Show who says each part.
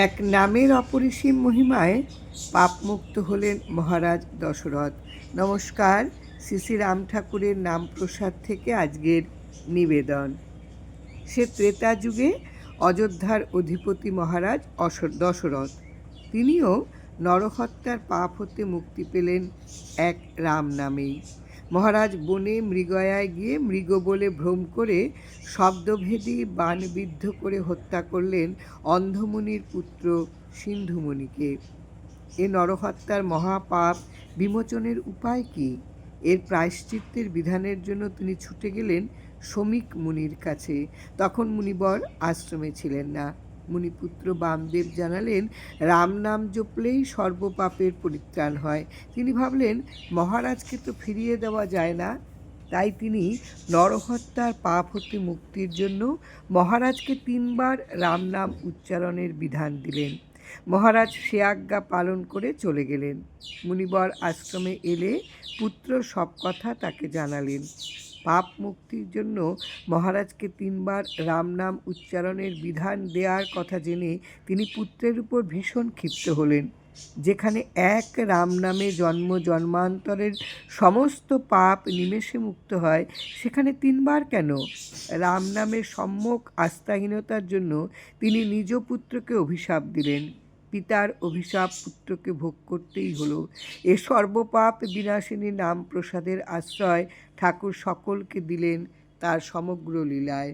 Speaker 1: এক নামের অপরিসীম মহিমায় পাপমুক্ত হলেন মহারাজ দশরথ। নমস্কার শ্রী রাম ঠাকুরের নাম প্রসাদ থেকে আজকের নিবেদন। সে ত্রেতা যুগে অযোধ্যার অধিপতি মহারাজ দশরথ। তিনিও নরহত্যার পাপ হতে মুক্তি পেলেন এক রাম নামেই। মহারাজ বনে মৃগয়ায় গিয়ে মৃগ বলে ভ্রম করে শব্দভেদী বাণবিদ্ধ করে হত্যা করলেন অন্ধমুনির পুত্র সিন্ধুমণিকে। এ নরহত্যার মহাপাপ বিমোচনের উপায় কি? এর প্রায়শ্চিত্তের বিধানের জন্য তিনি ছুটে গেলেন শ্রমিক মুনির কাছে। তখন মুনিবর আশ্রমে ছিলেন না। মুনিপুত্র বামদেব জানালেন, রাম নাম জপলেই সর্বপাপের পরিত্রাণ হয়। তিনি ভাবলেন, মহারাজকে তো ফিরিয়ে দেওয়া যায় না। তাই তিনি নরহত্যার পাপ হতে মুক্তির জন্য মহারাজকে তিনবার রাম নাম উচ্চারণের বিধান দিলেন। মহারাজ সে আজ্ঞা পালন করে চলে গেলেন। মুনিবর আশ্রমে এলে পুত্র সব কথা তাকে জানালেন। পাপ মুক্তির জন্য মহারাজকে তিনবার রাম নাম উচ্চারণের বিধান দেওয়ার কথা জেনে তিনি পুত্রের উপর ভীষণ ক্ষিপ্ত হলেন, যেখানে এক রাম নামে জন্ম জন্মান্তরের সমস্ত পাপ নিমেষে মুক্ত হয়। সেখানে তিনবার কেন? রাম নামের সম্যক আস্থাহীনতার জন্য তিনি নিজ পুত্রকে অভিশাপ দিলেন। পিতার অভিশাপ পুত্রকে ভোগ করতেই হলো। এ সর্বপাপ বিনাশিনী নাম প্রসাদের আশ্রয় ঠাকুর সকলকে দিলেন তার সমগ্র লীলায়।